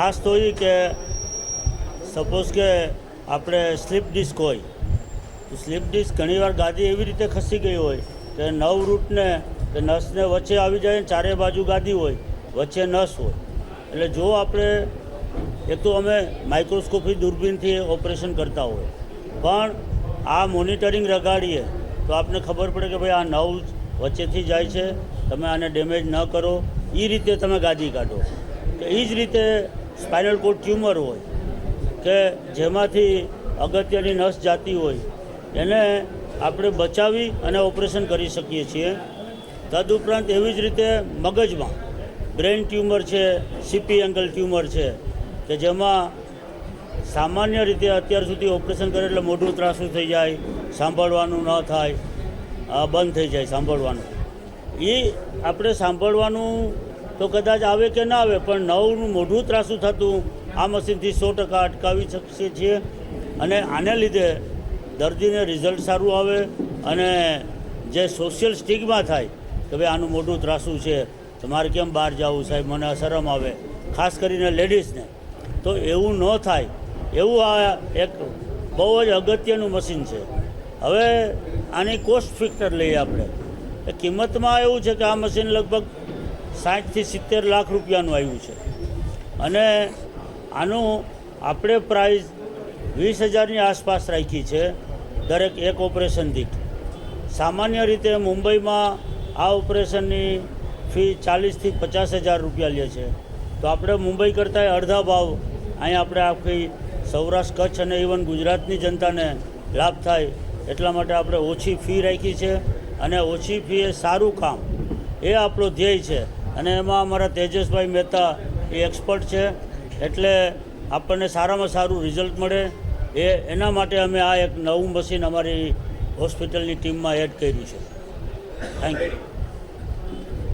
ખાસ તો એ કે સપોઝ કે આપણે સ્લીપ ડિસ્ક હોય, તો સ્લીપ ડિસ્ક ઘણીવાર ગાદી એવી રીતે ખસી ગઈ હોય કે નવ રૂટને કે નસને વચ્ચે આવી જાય ચારે બાજુ ગાદી હોય, વચ્ચે નસ હોય. એટલે જો આપણે એક તો અમે માઇક્રોસ્કોપી દૂરબીનથી ઓપરેશન કરતા હોય, પણ આ મોનિટરિંગ રગાડીએ, તો આપને ખબર પડે કે ભાઈ આ નવ વચ્ચેથી જાય છે, તમે આને ડેમેજ ન કરો એ રીતે તમે ગાદી કાઢો. તો એ જ રીતે સ્પાઇનલ કોડ ટ્યુમર હોય કે જેમાંથી અગત્યની નસ જાતી હોય, એને આપણે બચાવી અને ઓપરેશન કરી શકીએ છીએ. તદુપરાંત એવી જ રીતે મગજમાં બ્રેન ટ્યુમર છે, સીપી એંગલ ટ્યુમર છે, કે જેમાં સામાન્ય રીતે અત્યાર સુધી ઓપરેશન કરે એટલે મોઢું ત્રાસું થઈ જાય, સાંભળવાનું ન થાય બંધ થઈ જાય સાંભળવાનું. એ આપણે સાંભળવાનું તો કદાચ આવે કે ના આવે, પણ નવનું મોઢું ત્રાસું થતું, આ મશીનથી સો ટકા અટકાવી શકીએ છીએ. અને આને લીધે દર્દીને રિઝલ્ટ સારું આવે અને જે સોશિયલ સ્ટિકમાં થાય કે ભાઈ આનું મોઢું ત્રાસું છે તમારે કેમ બહાર જવું સાહેબ, મને શરમ આવે. ખાસ કરીને લેડીઝને તો એવું ન થાય. એવું આ એક બહુ જ અગત્યનું મશીન છે. હવે આની કોસ્ટ ફિક્ટર લઈએ આપણે. કિંમતમાં એવું છે કે આ મશીન લગભગ સાઠથી સિત્તેર લાખ રૂપિયાનું આવ્યું છે. અને આનું આપણે પ્રાઇસ વીસ હજારની આસપાસ રાખી છે, દરેક એક ઓપરેશન દીઠ. સામાન્ય રીતે મુંબઈમાં આ ઓપરેશનની ફી ચાલીસથી પચાસ હજાર રૂપિયા લે છે. તો આપણે મુંબઈ કરતાં અડધા ભાવ અહીંયા આપણે આખી સૌરાષ્ટ્ર, કચ્છ અને ઇવન ગુજરાતની જનતાને લાભ થાય એટલા માટે આપણે ઓછી ફી રાખી છે. અને ઓછી ફી એ સારું કામ. એ આપણો ધ્યેય છે. અને એમાં અમારા તેજસભાઈ મહેતા એ એક્સપર્ટ છે. એટલે આપણને સારામાં સારું રિઝલ્ટ મળે. એ એના માટે અમે આ એક નવું મશીન અમારી હોસ્પિટલની ટીમમાં એડ કર્યું છે. Thank you